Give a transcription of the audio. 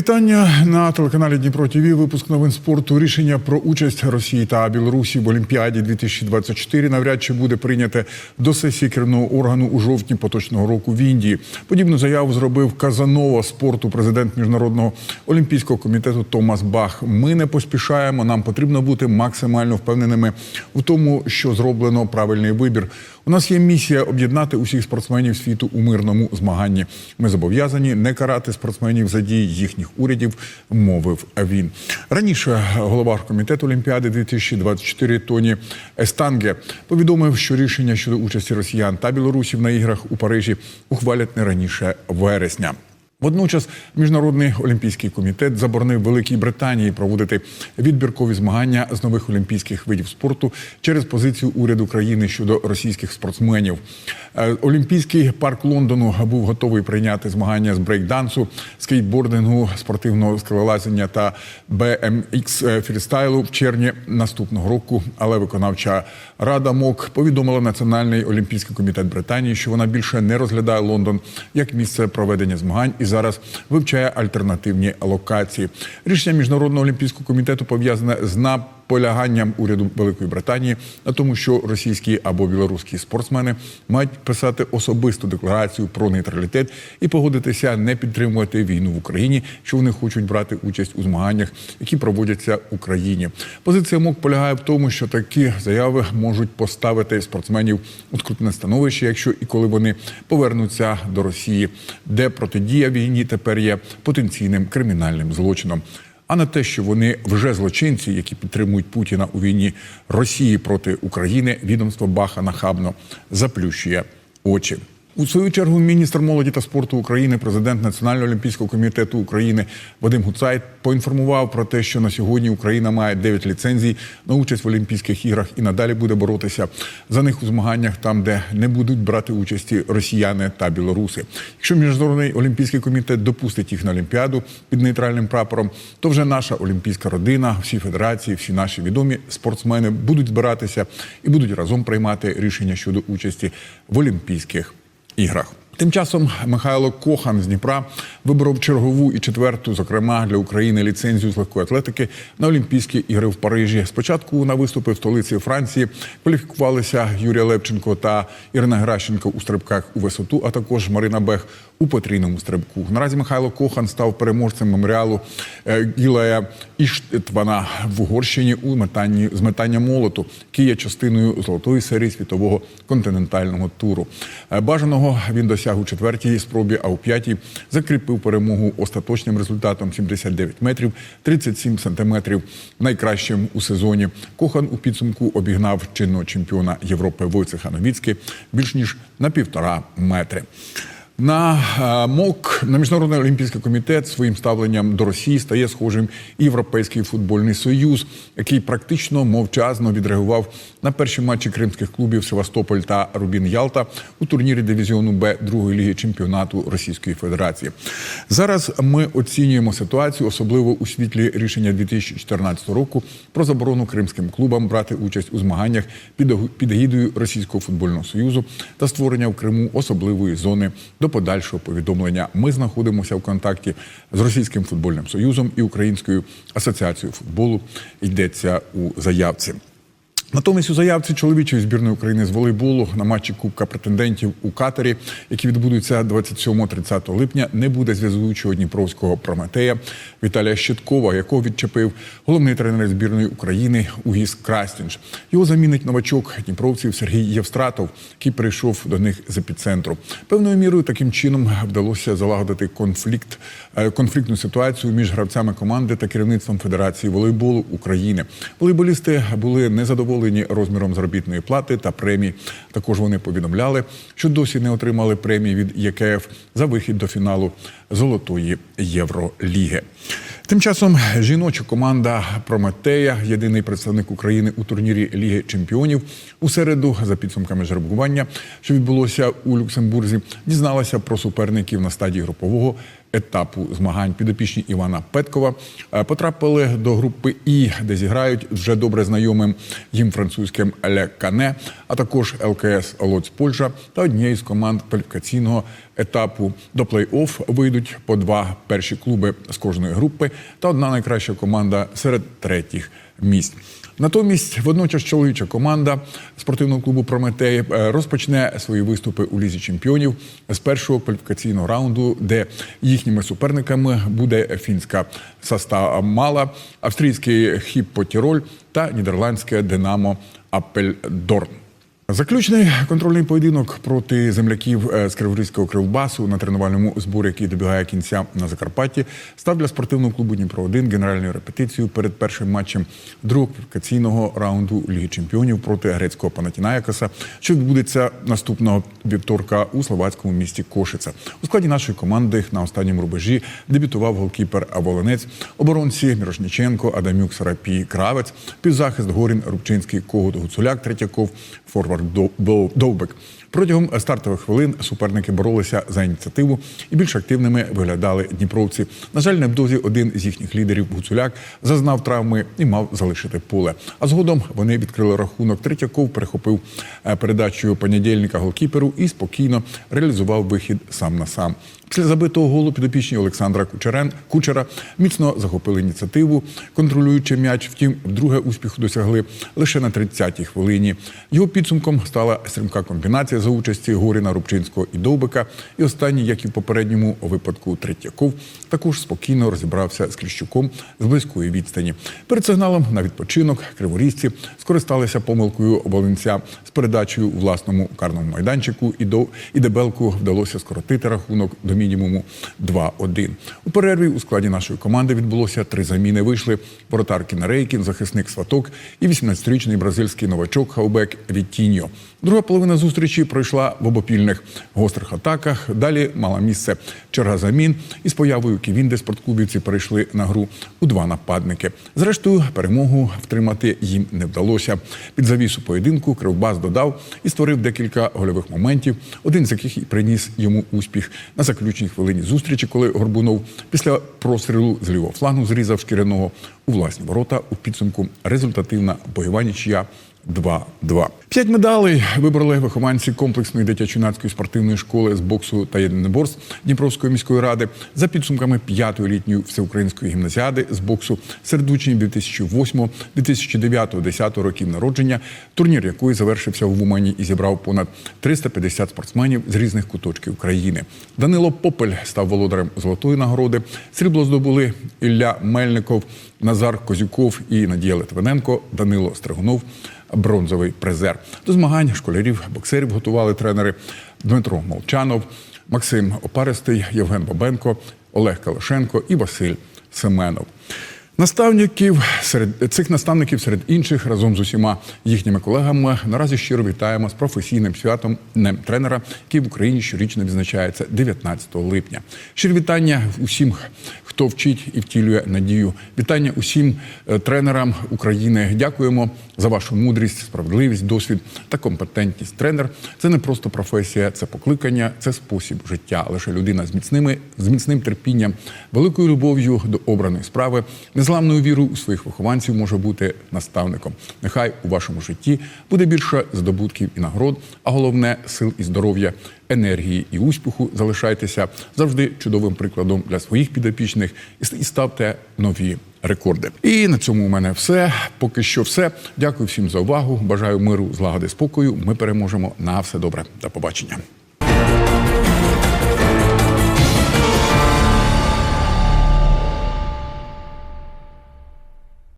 вітання на телеканалі Дніпро ТВ. Випуск новин спорту. Рішення про участь Росії та Білорусі в Олімпіаді 2024 навряд чи буде прийняте до сесії керівного органу у жовтні поточного року в Індії. Подібну заяву зробив Казанова спорту, президент міжнародного олімпійського комітету Томас Бах. Ми не поспішаємо. Нам потрібно бути максимально впевненими в тому, що зроблено правильний вибір. У нас є місія об'єднати усіх спортсменів світу у мирному змаганні. Ми зобов'язані не карати спортсменів за дії їхніх урядів, мовив він. Раніше голова комітету Олімпіади 2024 Тоні Естанге повідомив, що рішення щодо участі росіян та білорусів на іграх у Парижі ухвалять не раніше вересня. Водночас міжнародний олімпійський комітет заборонив Великій Британії проводити відбіркові змагання з нових олімпійських видів спорту через позицію уряду країни щодо російських спортсменів. Е, Олімпійський парк Лондону був готовий прийняти змагання з брейкдансу, скейтбордингу, спортивного скелелазіння та BMX фрістайлу в червні наступного року. Але виконавча рада МОК повідомила Національний олімпійський комітет Британії, що вона більше не розглядає Лондон як місце проведення змагань і зараз вивчає альтернативні локації. Рішення міжнародного олімпійського комітету пов'язане з наполяганням уряду Великої Британії на тому, що російські або білоруські спортсмени мають писати особисту декларацію про нейтралітет і погодитися не підтримувати війну в Україні, що вони хочуть брати участь у змаганнях, які проводяться в Україні. Позиція МОК полягає в тому, що такі заяви можуть поставити спортсменів у скрутне становище, якщо і коли вони повернуться до Росії, де протидія війні тепер є потенційним кримінальним злочином. А на те, що вони вже злочинці, які підтримують Путіна у війні Росії проти України, відомство Баха нахабно заплющує очі. У свою чергу міністр молоді та спорту України, президент Національного олімпійського комітету України Вадим Гуцай поінформував про те, що на сьогодні Україна має 9 ліцензій на участь в Олімпійських іграх і надалі буде боротися за них у змаганнях там, де не будуть брати участі росіяни та білоруси. Якщо міжнародний олімпійський комітет допустить їх на олімпіаду під нейтральним прапором, то вже наша олімпійська родина, всі федерації, всі наші відомі спортсмени будуть збиратися і будуть разом приймати рішення щодо участі в Олімпійських іграх. Тим часом Михайло Кохан з Дніпра виборов чергову і четверту, зокрема для України, ліцензію з легкої атлетики на Олімпійські ігри в Парижі. Спочатку на виступи в столиці Франції кваліфікувалися Юрія Левченко та Ірина Гращенко у стрибках у висоту, а також Марина Бех у потрійному стрибку. Наразі Михайло Кохан став переможцем меморіалу е, Гілея Іштвана в Угорщині у метанні з метання молоту, який є частиною золотої серії світового континентального туру. Е, Бажаного він досяг у четвертій спробі, а у п'ятій закріпив перемогу остаточним результатом 79 метрів 37 сантиметрів. Найкращим у сезоні Кохан у підсумку обігнав чинного чемпіона Європи Войцеха Новіцьки більш ніж на півтора метри. На е, МОК на міжнародний олімпійський комітет своїм ставленням до Росії стає схожим Європейський футбольний союз, який практично мовчазно відреагував на перші матчі кримських клубів Севастополь та Рубін Ялта у турнірі дивізіону Б другої ліги чемпіонату Російської Федерації. Зараз ми оцінюємо ситуацію, особливо у світлі рішення 2014 року про заборону кримським клубам брати участь у змаганнях під егідою Російського футбольного союзу та створення в Криму особливої зони до подальшого повідомлення. Ми знаходимося в контакті з Російським футбольним союзом і Українською асоціацією футболу. Йдеться у заявці. Натомість у заявці чоловічої збірної України з волейболу на матчі Кубка претендентів у Катарі, які відбудуться 27-30 липня, не буде зв'язуючого дніпровського прометея Віталія Щиткова, якого відчепив головний тренер збірної України Угіс Крастінж. Його замінить новачок дніпровців Сергій Євстратов, який прийшов до них з епіцентру. Певною мірою таким чином вдалося залагодити конфлікт, е, конфліктну ситуацію між гравцями команди та керівництвом Федерації волейболу України. Волейболісти були незадоволені розміром заробітної плати та премій. Також вони повідомляли, що досі не отримали премії від ЄКФ за вихід до фіналу Золотої Євроліги. Тим часом жіноча команда Прометея, єдиний представник України у турнірі Ліги Чемпіонів, у середу, за підсумками жеребкування, що відбулося у Люксембурзі, дізналася про суперників на стадії групового етапу змагань. Підопічні Івана Петкова е, потрапили до групи І, де зіграють вже добре знайомим їм французьким Ле Кане, а також ЛКС Лоць Польща та однією з команд кваліфікаційного етапу. До плей-офф вийдуть по два перші клуби з кожної групи та одна найкраща команда серед третіх місць. Натомість водночас чоловіча команда спортивного клубу Прометей е, розпочне свої виступи у лізі чемпіонів з першого кваліфікаційного раунду, де їхніми суперниками буде фінська Саста Мала, австрійський Хіппо Тіроль та нідерландське Динамо Апельдорн. Заключний контрольний поєдинок проти земляків е, з Криворізького кривбасу на тренувальному зборі, який добігає кінця на Закарпатті, став для спортивного клубу Дніпро 1 генеральною репетицією перед першим матчем другого кваліфікаційного раунду Ліги Чемпіонів проти грецького Панатінаякаса, що відбудеться наступного вівторка у словацькому місті Кошице. У складі нашої команди на останньому рубежі дебютував голкіпер Волонець, оборонці Мірошніченко, Адамюк, Сарапій, Кравець, півзахист Горін, Рубчинський, Когут, Гуцуляк, Третьяков, форвард Дов- Дов- Довбек. Протягом стартових хвилин суперники боролися за ініціативу і більш активними виглядали дніпровці. На жаль, невдовзі один з їхніх лідерів Гуцуляк зазнав травми і мав залишити поле. А згодом вони відкрили рахунок. Третьяков перехопив е, передачу понедільника голкіперу і спокійно реалізував вихід сам на сам. Після забитого голу підопічні Олександра Кучерен Кучера міцно захопили ініціативу, контролюючи м'яч. Втім, вдруге успіху досягли лише на 30-й хвилині. Його підсумком стала стрімка комбінація за участі Горіна, Рубчинського і Довбика. І останній, як і в попередньому випадку, Третьяков, також спокійно розібрався з Кліщуком з близької відстані. Перед сигналом на відпочинок криворізці скористалися помилкою Волинця з передачею власному карному майданчику, і до і Дебелку вдалося скоротити рахунок до мінімуму 2-1. У перерві у складі нашої команди відбулося три заміни. Вийшли воротар Кінарейкін, захисник Сваток і 18-річний бразильський новачок Хаубек Вітіньо. Друга половина зустрічі пройшла в обопільних гострих атаках. Далі мала місце черга замін. І з появою Ківінди спортклубівці перейшли на гру у два нападники. Зрештою, перемогу втримати їм не вдалося. Під завісу поєдинку Кривбас додав і створив декілька гольових моментів, один з яких і приніс йому успіх на заключній хвилині зустрічі, коли Горбунов після прострілу з лівого флангу зрізав шкіряного у власні ворота. У підсумку результативна бойова нічия 2-2. П'ять медалей вибрали вихованці комплексної дитячо-юнацької спортивної школи з боксу та єдиноборств Дніпровської міської ради за підсумками п'ятої літньої всеукраїнської гімназіади з боксу серед учнів 2008, 2009, 10 років народження, турнір якої завершився в Умані і зібрав понад 350 спортсменів з різних куточків країни. Данило Попель став володарем золотої нагороди. Срібло здобули Ілля Мельников, Назар Козюков і Надія Литвиненко, Данило Стригунов бронзовий призер. До змагань школярів, боксерів готували тренери Дмитро Молчанов, Максим Опаристий, Євген Бабенко, Олег Калишенко і Василь Семенов. Наставників серед цих наставників серед інших разом з усіма їхніми колегами наразі щиро вітаємо з професійним святом Днем тренера, який в Україні щорічно відзначається 19 липня. Щирі вітання усім, хто вчить і втілює надію. Вітання усім е, тренерам України. Дякуємо за вашу мудрість, справедливість, досвід та компетентність. Тренер це не просто професія, це покликання, це спосіб життя. Лише людина з міцними з міцним терпінням, великою любов'ю до обраної справи, незламною вірою у своїх вихованців може бути наставником. Нехай у вашому житті буде більше здобутків і нагород, а головне сил і здоров'я, енергії і успіху. Залишайтеся завжди чудовим прикладом для своїх підопічних і ставте нові рекорди. І на цьому у мене все. Поки що, все. Дякую всім за увагу. Бажаю миру, злагоди, спокою. Ми переможемо на все добре. До побачення.